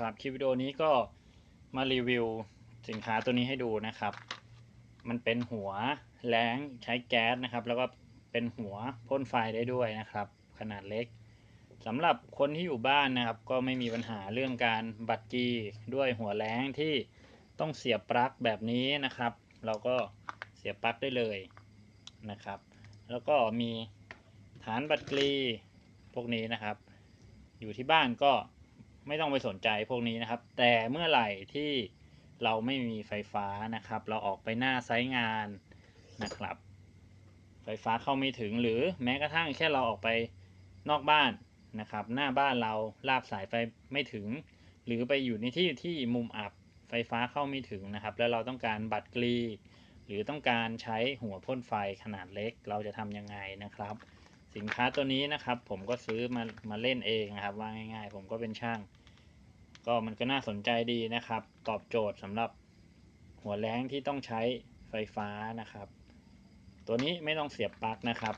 ครับคลิปวิดีโอนี้ก็มารีวิวสินค้าตัวนี้ให้ดูนะครับ มันเป็นหัวแรงใช้แก๊สนะครับ แล้วก็เป็นหัวพ่นไฟได้ด้วยนะครับ ขนาดเล็กสำหรับคนที่อยู่บ้านนะครับ ก็ไม่มีปัญหาเรื่องการบัดจีด้วยหัวแรงที่ต้องเสียบปลั๊กแบบนี้นะครับ เราก็เสียบปลั๊กได้เลยนะครับ แล้วก็มีฐานบัตรกรีพวกนี้นะครับ อยู่ที่บ้านก็ ไม่ต้องไปสนใจพวกนี้นะครับ แต่เมื่อไหร่ที่เราไม่มีไฟฟ้านะครับ เราออกไปหน้าไซต์งานนะครับ ไฟฟ้าเข้าไม่ถึงหรือแม้กระทั่งแค่เราออกไปนอกบ้านนะครับ หน้าบ้านเราลากสายไฟไม่ถึง หรือไปอยู่ในที่ที่มุมอับไฟฟ้าเข้าไม่ถึงนะครับ แล้วเราต้องการบัตรกรีหรือต้องการใช้หัวพ่นไฟขนาดเล็กเราจะทำยังไงนะครับ สินค้าตัวนี้นะครับ ผมก็ซื้อมามาเล่นเองนะครับว่าง่าย ๆ ผมก็เป็นช่าง ก็มันก็น่าสนใจดีนะครับ ตอบโจทย์สำหรับหัวแรงที่ต้องใช้ไฟฟ้านะครับ ตัวนี้ไม่ต้องเสียบปลั๊กนะครับ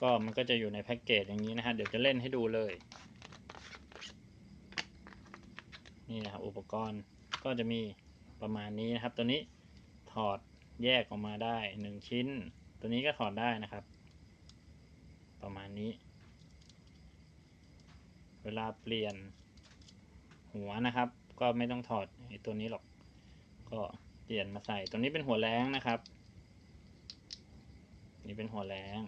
ก็มันก็จะอยู่ในแพ็กเกจอย่างนี้นะฮะเดี๋ยวจะเล่นให้ดูเลย นี่นะครับอุปกรณ์ก็จะมีประมาณนี้นะครับ ตัวนี้ถอดแยกออกมาได้หนึ่งชิ้น ตัวนี้ก็ถอดได้นะครับ ประมาณนี้ เวลาเปลี่ยน หัวนะครับ ก็ไม่ต้องถอดไอ้ตัวนี้หรอก ก็เปลี่ยนมาใส่ตัวนี้เป็นหัวแรงนะครับ นี่เป็นหัวแรง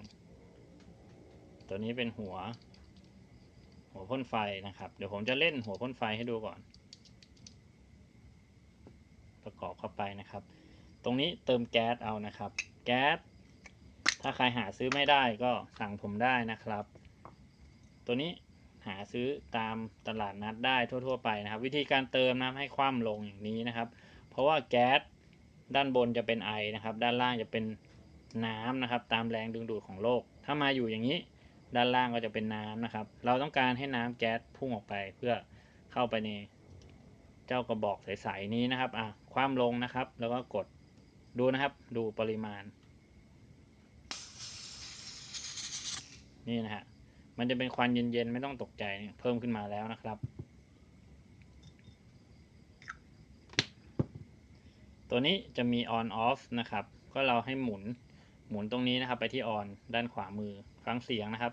ตัวนี้เป็นหัว หัวพ่นไฟนะครับ เดี๋ยวผมจะเล่นหัวพ่นไฟให้ดูก่อน ประกอบเข้าไปนะครับ ตรงนี้เติมแก๊สเอานะครับ แก๊สถ้าใครหาซื้อไม่ได้ก็สั่งผมได้นะครับ ตัวนี้ หาซื้อตามตลาดนัดได้ทั่ว ๆ ไปนะครับ วิธีการเติมน้ำให้คว่ำลงอย่างนี้นะครับ เพราะว่าแก๊สด้านบนจะเป็นไอนะครับ ด้านล่างจะเป็นน้ำนะครับ ตามแรงดึงดูดของโลก ถ้ามาอยู่อย่างนี้ด้านล่างก็จะเป็นน้ำนะครับ เราต้องการให้น้ำแก๊สพุ่งออกไปเพื่อเข้าไปในเจ้ากระบอกใสๆนี้นะครับอะคว่ำลงนะครับ แล้วก็กดดูนะครับ ดูปริมาณ นี่นะฮะ มันจะเป็นควันเย็นๆ ไม่ต้องตกใจเพิ่มขึ้นมาแล้วนะครับ ตัวนี้จะมี on off นะครับ ก็เราให้หมุนหมุนตรงนี้นะครับ ไปที่ on ด้านขวามือฟังเสียงนะครับ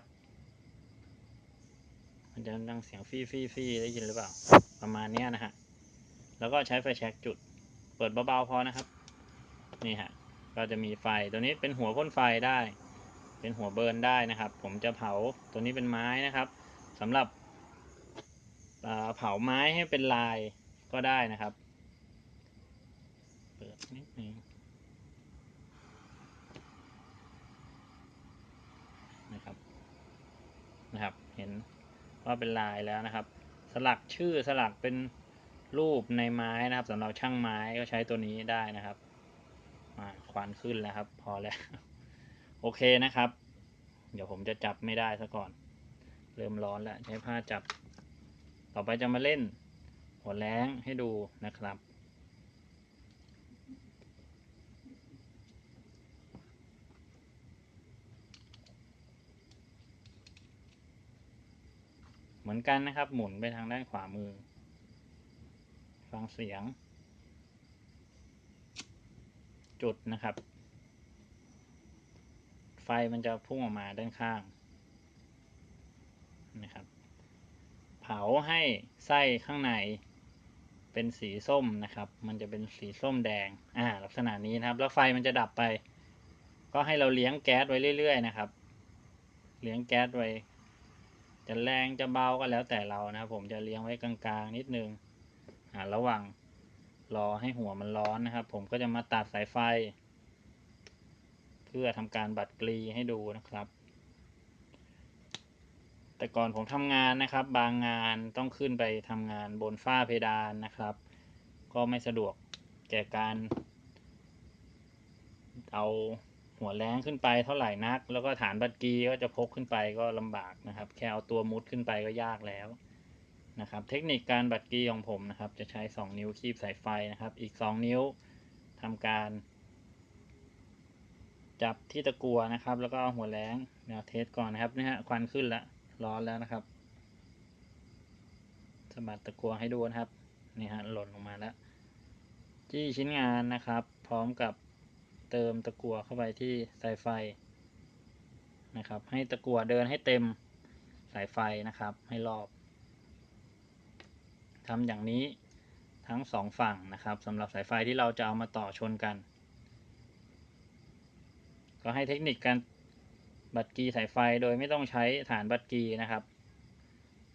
มันจะดังเสียงฟี่ฟี่ฟี่ได้ยินหรือเปล่า ประมาณนี้นะฮะ แล้วก็ใช้ไฟแช็กจุด เปิดเบาๆพอนะครับ นี่ฮะ ก็จะมีไฟตัวนี้เป็นหัวพ่นไฟได้ เป็นหัวเบิร์นได้นะครับ ผมจะเผาตัวนี้เป็นไม้นะครับสำหรับเผาไม้ให้เป็นลายก็ได้นะครับ เปิดนิดนึงนะครับนะครับ เห็นว่าเป็นลายแล้วนะครับ สลักชื่อสลักเป็นรูปในไม้นะครับสำหรับช่างไม้ก็ใช้ตัวนี้ได้นะครับมาควันขึ้นแล้วครับ พอแล้ว โอเคนะครับ เดี๋ยวผมจะจับไม่ได้ซะก่อน เริ่มร้อนแล้วใช้ผ้าจับ ต่อไปจะมาเล่น หัวแรงให้ดูนะครับเหมือนกันนะครับ หมุนไปทางด้านขวามือ ฟังเสียง จุดนะครับ ไฟมันจะพุ่งออกมาด้านข้างนะครับ เผาให้ไส้ข้างในเป็นสีส้มนะครับ มันจะเป็นสีส้มแดง อ่า ลักษณะนี้นะครับ แล้วไฟมันจะดับไป ก็ให้เราเลี้ยงแก๊สไว้เรื่อย ๆ นะครับ เลี้ยงแก๊สไว้ จะแรงจะเบาก็แล้วแต่เรานะครับ ผมจะเลี้ยงไว้กลางๆนิดนึง อ่า ระหว่างรอให้หัวมันร้อนนะครับ ผมก็จะมาตัดสายไฟ พื่อทำการบัดกรีให้ดูนะครับ แต่ก่อนผมทำงานนะครับ บางงานต้องขึ้นไปทำงานบนฝ้าเพดานนะครับ ก็ไม่สะดวกแก่การเอาหัวแรงขึ้นไปเท่าไหร่นัก แล้วก็ฐานบัดกรีก็จะพกขึ้นไปก็ลำบากนะครับ แค่เอาตัวมุดขึ้นไปก็ยากแล้วนะครับ เทคนิคการบัดกรีของผมนะครับ จะใช้ 2 นิ้วคีบสายไฟนะครับ อีก 2 นิ้วทำการ จับที่ตะกัวนะครับ แล้วก็เอาหัวแรงเดี๋ยวเทสก่อนนะครับนี่ฮะควันขึ้นแล้วร้อนแล้วนะครับสะบัดตะกัวให้ดูนะครับนี่ฮะหล่นลงมาแล้วจี้ชิ้นงานนะครับ พร้อมกับเติมตะกัวเข้าไปที่สายไฟนะครับ ให้ตะกัวเดินให้เต็มสายไฟนะครับ ให้รอบทำอย่างนี้ทั้งสองฝั่งนะครับสำหรับสายไฟที่เราจะเอามาต่อชนกัน ก็ให้เทคนิคการบัดกีสายไฟโดยไม่ต้องใช้ฐานบัดกีนะครับ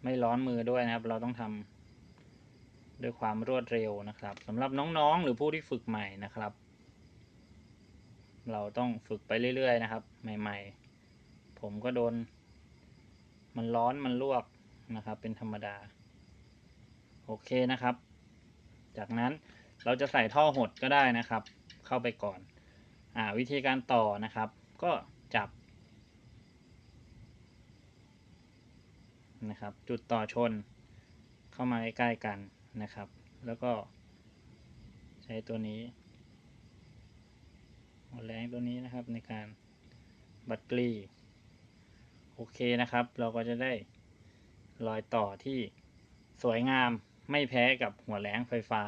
ไม่ร้อนมือด้วยนะครับ เราต้องทำด้วยความรวดเร็วนะครับสำหรับน้องๆ หรือผู้ที่ฝึกใหม่นะครับ เราต้องฝึกไปเรื่อยๆนะครับ ใหม่ๆ ผมก็โดน มันร้อนมันลวกนะครับ เป็นธรรมดา โอเคนะครับ จากนั้นเราจะใส่ท่อหดก็ได้นะครับ เข้าไปก่อน วิธีการต่อนะครับ ก็จับนะครับ จุดต่อชนเข้ามาใกล้ๆกันนะครับ แล้วก็ใช้ตัวนี้หัวแรงตัวนี้นะครับในการบัดกลีโอเคนะครับ เราก็จะได้รอยต่อที่สวยงามไม่แพ้กับหัวแรงไฟฟ้า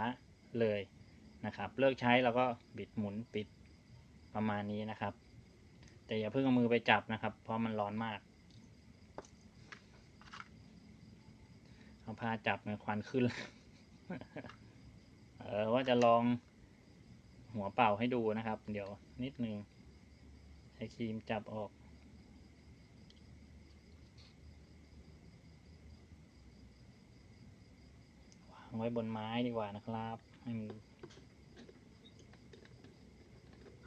เลยนะครับ เลิกใช้เราก็บิดหมุนปิด ประมาณนี้นะครับ แต่อย่าเพิ่งเอามือไปจับนะครับ เพราะมันร้อนมาก เอาผ้าจับมันควันขึ้น เออว่าจะลองหัวเป่าให้ดูนะครับ เดี๋ยวนิดนึงใช้ครีมจับออกวางไว้บนไม้ดีกว่านะครับ ให้มัน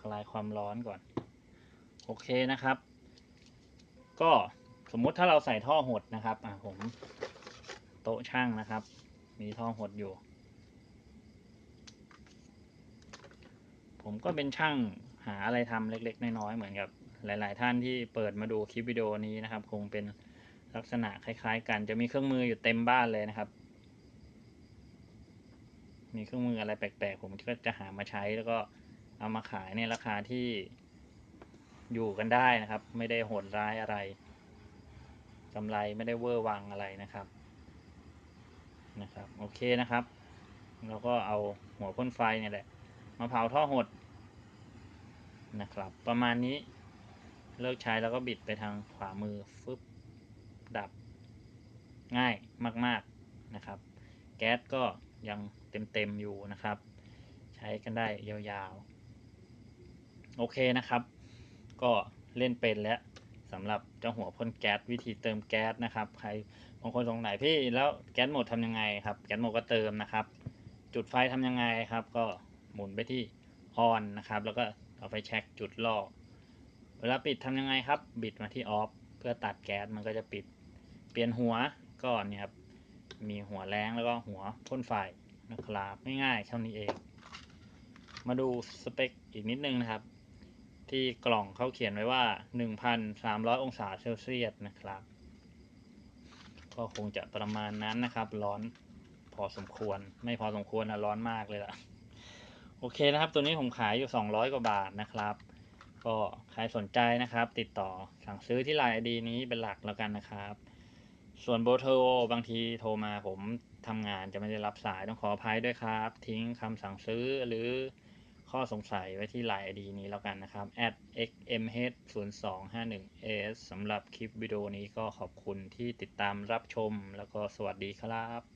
คลายความร้อนก่อน โอเคนะครับ ก็สมมุติถ้าเราใส่ท่อหดนะครับอะผมโต๊ะช่างนะครับ มีท่อหดอยู่ ผมก็เป็นช่างหาอะไรทำเล็ก ๆ น้อยๆเหมือนกับหลาย ๆ ท่านที่เปิดมาดูคลิปวิดีโอนี้นะครับ คงเป็นลักษณะคล้าย ๆ กันจะมีเครื่องมืออยู่เต็มบ้านเลยนะครับ มีเครื่องมืออะไรแปลกๆ ผมก็จะหามาใช้แล้วก็ เอามาขายในราคาที่อยู่กันได้นะครับ ไม่ได้โหดร้ายอะไรกำไรไม่ได้เวอร์วังอะไรนะครับนะครับ โอเคนะครับ เราก็เอาหัวพ่นไฟเนี่ยแหละมาเผาท่อหดนะครับ ประมาณนี้เลิกใช้แล้วก็บิดไปทางขวามือฟึบดับง่ายมาก ๆนะครับ แก๊สก็ยังเต็ม ๆ อยู่นะครับ ใช้กันได้ยาว ๆ โอเคนะครับ ก็เล่นเป็นแล้วสำหรับเจ้าหัวพ่นแก๊สวิธีเติมแก๊สนะครับ ใครบางคนสงสัยพี่แล้วแก๊สหมดทำยังไงครับ แก๊สหมดก็เติมนะครับ จุดไฟทำยังไงครับ ก็หมุนไปที่ออนนะครับ แล้วก็เอาไฟแช็กจุดล่อเวลาปิดทำยังไงครับ บิดมาที่ออฟเพื่อตัดแก๊สมันก็จะปิด เปลี่ยนหัวก็เนี่ยครับมีหัวแรงแล้วก็หัวพ่นไฟนะครับง่ายๆเท่านี้เอง มาดูสเปคอีกนิดนึงนะครับ ที่กล่องเขาเขียนไว้ว่า 1,300 องศาเซลเซียสนะครับ ก็คงจะประมาณนั้นนะครับ ร้อนพอสมควร ไม่พอสมควรนะร้อนมากเลยล่ะ โอเคนะครับ ตัวนี้ผมขายอยู่ 200 กว่าบาทนะครับ ก็ใครสนใจนะครับ ติดต่อสั่งซื้อที่ไลน์ไอดีนี้เป็นหลักแล้วกันนะครับ ส่วนเบอร์โทรบางทีโทรมาผมทำงานจะไม่ได้รับสายต้องขออภัยด้วยครับ ทิ้งคำสั่งซื้อหรือ ข้อสงสัยไว้ที่ไลน์ ID นี้แล้วกันนะครับ @xmh0251s สำหรับคลิปวิดีโอนี้ก็ขอบคุณที่ติดตามรับชมแล้วก็สวัสดีครับ